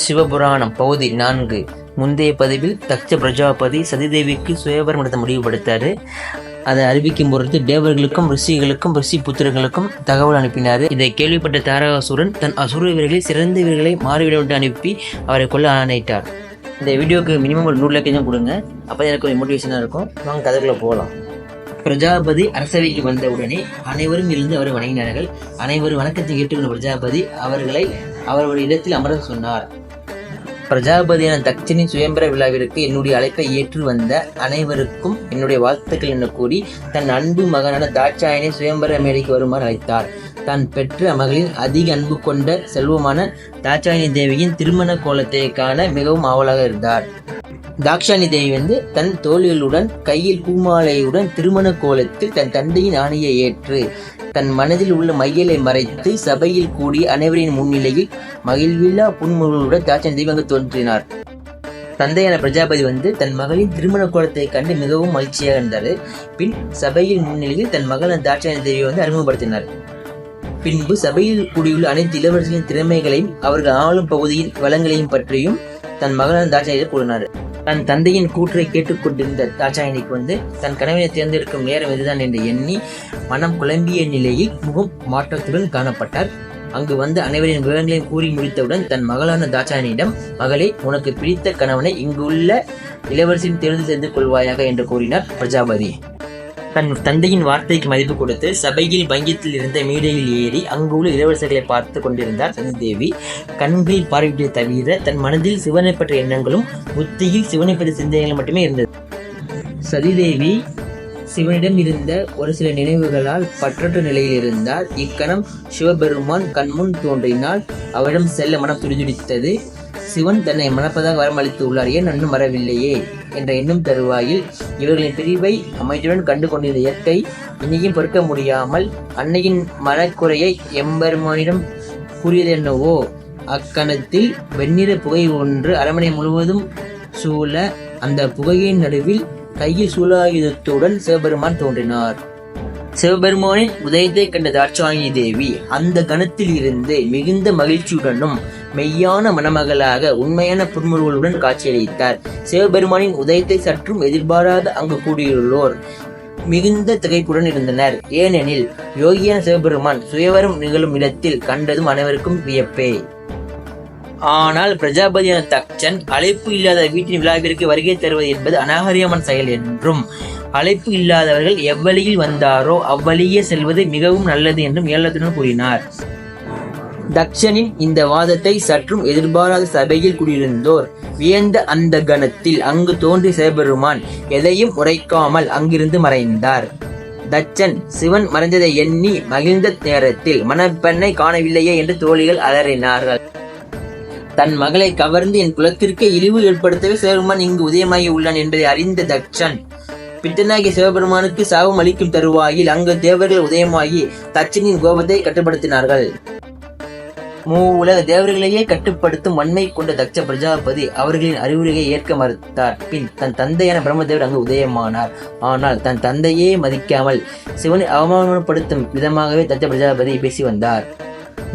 சிவபுராணம் பகுதி நான்கு. முந்தைய பதிவில் தக்ஷ பிரஜாபதி சதிதேவிக்கு சுயவரம் நடத்த முடிவுபடுத்தாரு அதை அறிவிக்கும் பொழுது தேவர்களுக்கும் ரிஷிகளுக்கும் ரிஷி புத்திரர்களுக்கும் தகவல் அனுப்பினார். இதை கேள்விப்பட்ட தாரகாசுரன் தன் அசுர வீரர்களில் சிறந்த வீரர்களை மாறிவிடவிட்டு அனுப்பி அவரை கொல்ல ஆணையிட்டார். இந்த வீடியோக்கு மினிமம் ஒரு நூறு லட்சம் கொடுங்க. அப்போ எனக்கு கொஞ்சம் மோட்டிவேஷனாக இருக்கும். வாங்க கதைக்குள்ள போகலாம். பிரஜாபதி அரசவைக்கு வந்த உடனே அனைவரும் இருந்து அவரை வணங்கினார்கள். அனைவரும் வணக்கத்தை ஏற்றுக்கொண்ட பிரஜாபதி அவர்களை அவருடைய இடத்தில் அமர சொன்னார். பிரஜாபதியான தக்ஷனின் சுயம்பர விழாவிற்கு என்னுடைய அழைப்பை ஏற்று வந்த அனைவருக்கும் என்னுடைய வாழ்த்துக்கள் என கூறி தன் அன்பு மகனான தாட்சாயனை சுயம்பர மேடைக்கு வருமாறு அழைத்தார். தான் பெற்ற மகளின் அதிக அன்பு கொண்ட செல்வமான தாட்சாயணி தேவியின் திருமண கோலத்தை காண மிகவும் ஆவலாக இருந்தார். தாக்ஷாணி தேவி வந்து தன் தோழிகளுடன் கையில் பூமாலையுடன் திருமண கோலத்தில் தன் தந்தையின் ஆணையை ஏற்று தன் மனதில் உள்ள மையலை மறைத்து சபையில் கூடிய அனைவரின் முன்னிலையில் மகிழ்வில்லா புன்முறுவலுடன் தாட்சாணி தேவி அங்கு தோன்றினார். தந்தையான பிரஜாபதி வந்து தன் மகளின் திருமண கோலத்தை கண்டு மிகவும் மகிழ்ச்சியாக இருந்தார். பின் சபையின் முன்னிலையில் தன் மகள் தாட்சாயணி தேவியை வந்து அறிமுகப்படுத்தினார். பின்பு சபையில் கூடியுள்ள அனைத்து இளவரசிகளின் திறமைகளையும் அவர்கள் ஆளும் பகுதியின் வளங்களையும் பற்றியும் தன் மகளான தாட்சாயணி கூறினார். தன் தந்தையின் கூற்றை கேட்டுக்கொண்டிருந்த தாட்சாயணிக்கு வந்து தன் கணவனை தேர்ந்தெடுக்கும் நேரம் இதுதான் என்று எண்ணி மனம் குழம்பிய நிலையில் முகம் மாற்றத்துடன் காணப்பட்டார். அங்கு வந்து அனைவரின் விவரங்களையும் கூறி முடித்தவுடன் தன் மகளான தாட்சாயணியிடம் மகளே உனக்கு பிடித்த கணவனை இங்குள்ள இளவரசியின் தேர்ந்து செய்து கொள்வாயாக என்று கூறினார் பிரஜாபதி. தன் தந்தையின் வார்த்தைக்கு மதிப்பு கொடுத்து சபையில் பங்கியத்தில் இருந்த மேடையில் ஏறி அங்கு உள்ள இளவரசர்களை பார்த்து கொண்டிருந்தார் சதிதேவி கண்களில் பார்வையிட்டதை தவிர தன் மனதில் சிவனை பற்றிய எண்ணங்களும் புத்தியில் சிவனை பற்றிய சிந்தனைகள் மட்டுமே இருந்தது. சதிதேவி சிவனிடம் இருந்த ஒரு சில நினைவுகளால் பற்றற்ற நிலையில் இருந்தார். இக்கணம் சிவபெருமான் கண்முன் தோன்றினால் அவரிடம் செல்ல மனம் துடிதுடித்தது. சிவன் தன்னை மணப்பதாக வரமளித்து உள்ளார் ஏன் இன்னும் வரவில்லையே. என்ற எண்ணம் தருவாயில் இவர்களின் பிரிவை அமைதியுடன் கண்டு கொண்டிருந்த இயற்கை இனியும் பொறுக்க முடியாமல் அன்னையின் மனக்குறையை எம்பெருமானிடம் கூறியது என்னவோ அக்கணத்தில் வெண்ணிற புகை ஒன்று அரண்மனை முழுவதும் சூழ அந்த புகையின் நடுவில் கையில் சூலாயுதத்துடன் சிவபெருமான் தோன்றினார். சிவபெருமானின் உதயத்தை கண்ட தாட்சாயணி தேவி அந்த கணத்தில் இருந்து மிகுந்த மகிழ்ச்சியுடனும் மெய்யான மணமகளாக உண்மையான புன்முறுவலுடன் காட்சியளித்தார். சிவபெருமானின் உதயத்தை சற்றும் எதிர்பாராத அங்கு கூடியுள்ளோர் மிகுந்த திகைப்புடன் இருந்தனர். ஏனெனில் யோகியான சிவபெருமான் சுயவரம் நிகழும் இடத்தில் கண்டதும் அனைவருக்கும் வியப்பே. ஆனால் பிரஜாபதியான தச்சன் அழைப்பு இல்லாத வீட்டின் விழாவிற்கு வருகை தருவது என்பது அநாகரியமான செயல் என்றும் அழைப்பு இல்லாதவர்கள் எவ்வழியில் வந்தாரோ அவ்வழியே செல்வது மிகவும் நல்லது என்றும் ஏலத்துடன் கூறினார். தக்ஷனின் இந்த வாதத்தை சற்றும் எதிர்பாராத சபையில் குடியிருந்தோர் வியந்த அந்த கணத்தில் அங்கு தோன்றி சிவபெருமான் எதையும் உரைக்காமல் அங்கிருந்து மறைந்தார். தச்சன் சிவன் மறைந்ததை எண்ணி மகிழ்ந்த நேரத்தில் மணப்பெண்ணை காணவில்லையே என்று தோழிகள் அலறினார்கள். தன் மகளை கவர்ந்து என் குலத்திற்கு இழிவு ஏற்படுத்தவே சிவபெருமான் இங்கு உதயமாகி உள்ளான் என்பதை அறிந்த தக்ஷன் பித்தனாகிய சிவபெருமானுக்கு சாபம் அளிக்கும் தருவாயில் அங்கு தேவர்கள் உதயமாகி தச்சனின் கோபத்தை கட்டுப்படுத்தினார்கள். மூ உலக தேவர்களையே கட்டுப்படுத்தும் வன்மை கொண்ட தக்ஷ பிரஜாபதி அவர்களின் அறிவுரையை ஏற்க மறுத்தார். பின் தன் தந்தையான பிரம்மதேவர் அங்கு உதயமானார். ஆனால் தன் தந்தையே மதிக்காமல் சிவனை அவமானப்படுத்தும் விதமாகவே தக்ஷ பிரஜாபதி பேசி வந்தார்.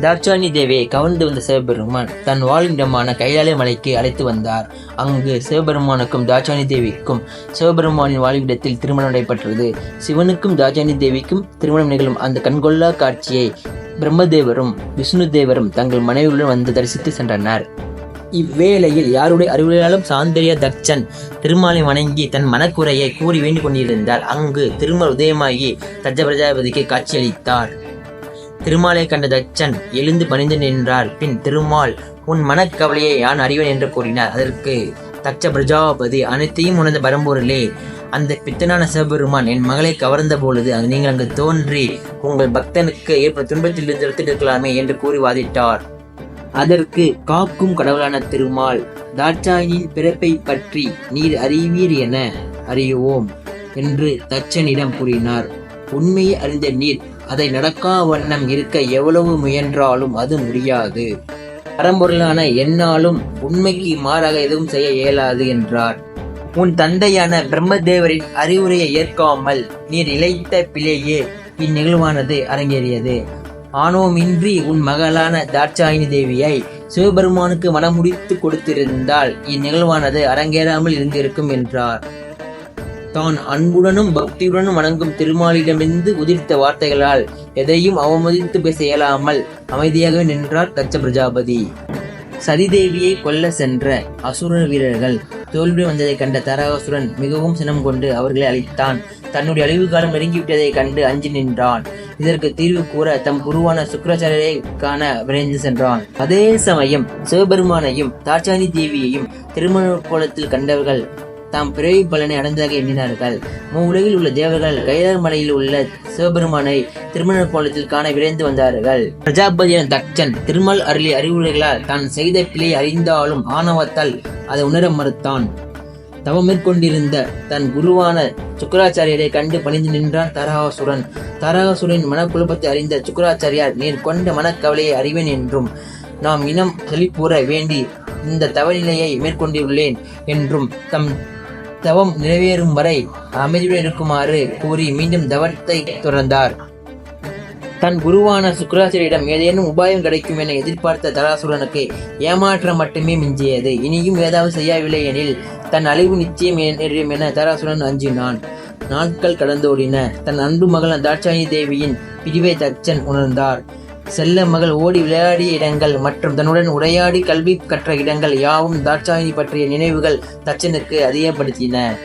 தாட்சாணி தேவியை கவர்ந்து வந்த சிவபெருமான் தன் வாழிடமான கைலாய மலைக்கு அழைத்து வந்தார். அங்கு சிவபெருமானுக்கும் தாட்சாணி தேவிக்கும் சிவபெருமானின் வாழ்விடத்தில் திருமணம் நடைபெற்றது. சிவனுக்கும் தாட்சாணி தேவிக்கும் திருமணம் நிகழும் அந்த கண்கொள்ளா காட்சியை பிரம்மதேவரும் விஷ்ணு தேவரும் தங்கள் மனைவியுடன் வந்து தரிசித்து சென்றனர். இவ்வேளையில் யாருடைய அறிவுரையாலும் சாந்தரிய தக்ஷன் திருமாலை வணங்கி தன் மனக்குறையை கூறி வேண்டிக் கொண்டிருந்தார். அங்கு திருமல் உதயமாகி தஜ பிரஜாபதிக்கு காட்சியளித்தார். திருமாலை கண்ட தச்சன் எழுந்து பணிந்து நின்றார். பின் திருமால் உன் மனக்கவலையை யான் அறிவேன் என்று கூறினார். அதற்கு தச்ச பிரஜாபதி அனைத்தையும் உணர்ந்த பரம்பூரிலே அந்த பித்தனான சிவபெருமான் என் மகளை கவர்ந்த பொழுது நீங்கள் அங்கு தோன்றி உங்கள் பக்தனுக்கு ஏற்பட்ட துன்பத்தில் இருந்து எடுத்திருக்கலாமே என்று கூறி வாதிட்டார். அதற்கு காக்கும் கடவுளான திருமால் தாட்சாயின் பிறப்பை பற்றி நீர் அறிவீர் என அறியுவோம் என்று தச்சனிடம் கூறினார். உண்மையை அறிந்த நீர் அதை நடக்கா வண்ணம் இருக்க எவ்வளவு முயன்றாலும் அது முடியாது. பரம்பொருளான என்னாலும் உண்மைக்கு மாறாக எதுவும் செய்ய இயலாது என்றார். உன் தந்தையான பிரம்மதேவரின் அறிவுரையை ஏற்காமல் நீர் இழைத்த பிழையே இந்நிகழ்வானது அரங்கேறியது. ஆணவமின்றி உன் மகளான தாட்சாயினி தேவியை சிவபெருமானுக்கு மனமுடித்து கொடுத்திருந்தால் இந்நிகழ்வானது அரங்கேறாமல் இருந்திருக்கும் என்றார். தான் அன்புடனும் பக்தியுடனும் வணங்கும் திருமாலிடமிருந்து உதிர்த்த வார்த்தைகளால் எதையும் அவமதித்து பேச இயலாமல் அமைதியாக நின்றார் தச்ச பிரஜாபதி. சதிதேவியை கொல்ல சென்ற அசுர வீரர்கள் தோல்வி வந்ததைக் கண்ட தராசுரன் மிகவும் சினம் கொண்டு அவர்களை அழித்தான். தன்னுடைய அழிவு காலம் நெருங்கிவிட்டதைக் கண்டு அஞ்சு நின்றான். இதற்கு தீர்வு கூற தம் குருவான சுக்கராச்சாரியரை காண விரைந்து சென்றான். அதே சமயம் சிவபெருமானையும் தாட்சாணி தேவியையும் திருமண கோலத்தில் கண்டவர்கள் தாம் பிறவி பலனை அடைந்ததாக எண்ணினார்கள். மூவுலகில் உள்ள தேவர்கள் கைலார் மலையில் உள்ள சிவபெருமானை திருமண கோலத்தில் காண விரைந்து வந்தார்கள். பிரஜாபதியான தட்சன் திருமல் அருளி அறிவுரைகளால் தான் செய்த பிழை அறிந்தாலும் ஆணவத்தால் அதை உணர மறுத்தான். தவம் மேற்கொண்டிருந்த தன் குருவான சுக்கராச்சாரியரை கண்டு பணிந்து நின்றான் தரகாசுரன் தரகாசுரனின் மனக்குழப்பத்தை அறிந்த சுக்கராச்சாரியார் நீர் கொண்ட மனக்கவலையை அறிவேன் என்றும் நாம் இனம் செழிப்புற வேண்டி இந்த தவநிலையை மேற்கொண்டுள்ளேன் என்றும் தம் தவம் நிறைவேறும் வரை அமைதியுடன் இருக்குமாறு கூறி மீண்டும் தவத்தை தொடர்ந்தார். தன் குருவான சுக்கராச்சாரியிடம் ஏதேனும் உபாயம் கிடைக்கும் என எதிர்பார்த்த தராசுரனுக்கு ஏமாற்றம் மட்டுமே மிஞ்சியது. இனியும் ஏதாவது செய்யவில்லை எனில் தன் அழிவு நிச்சயம் நேரும் என தராசுரன் அஞ்சினான். நாட்கள் கடந்தோடின. தன் அன்பு மகள் தாட்சாயி தேவியின் பிரிவை தச்சன் உணர்ந்தார். செல்ல மகள் ஓடி விளையாடிய இடங்கள் மற்றும் தன்னுடன் உரையாடி கல்வி கற்ற இடங்கள் யாவும் தாட்சாயினி பற்றிய நினைவுகள் தச்சனுக்கு அதிகப்படுத்தின.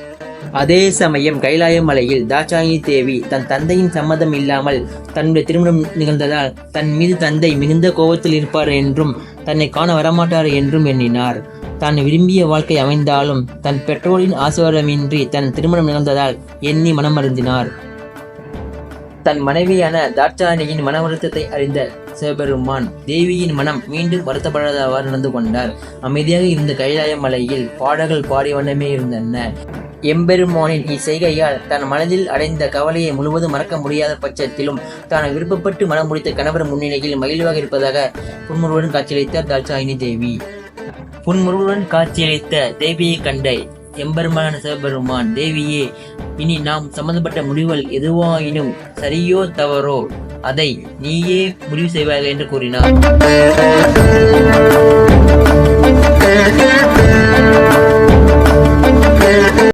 அதே சமயம் கைலாய மலையில் தாட்சாயி தேவி தன் தந்தையின் சம்மதம் இல்லாமல் தன்னுடைய திருமணம் நிகழ்ந்ததால் தன் மீது தந்தை மிகுந்த கோபத்தில் இருப்பார் என்றும் தன்னை காண வரமாட்டார் என்றும் எண்ணினார். தான் விரும்பிய வாழ்க்கை அமைந்தாலும் தன் பெற்றோரின் ஆசீர்வாதமின்றி தன் திருமணம் நிகழ்ந்ததால் எண்ணி மனமருந்தினார். தன் மனைவியான தாட்சாயணியின் மன வருத்தத்தை அறிந்த சிவபெருமான் தேவியின் மனம் மீண்டும் வருத்தப்படாதவாறு நடந்து கொண்டார். அமைதியாக இருந்த கைலாய மலையில் பாடல்கள் பாடி வண்ணமே இருந்தன. எம்பெருமானின் இச்செய்கையால் தன் மனதில் அடைந்த கவலையை முழுவதும் மறக்க முடியாத பட்சத்திலும் தான் விருப்பப்பட்டு மனம் முடித்த கணவர் முன்னிலையில் மகிழ்வாக இருப்பதாக புன்முருவுடன் காட்சியளித்தார் தாட்சாயினி தேவி. புன்முருவுடன் காட்சியளித்த தேவியை கண்ட எம்பெருமான சிவபெருமான் தேவியே இனி நாம் சம்பந்தப்பட்ட முடிவுகள் எதுவாயினும் சரியோ தவறோ அதை நீயே முடிவு செய்வார்கள் என்று கூறினார்.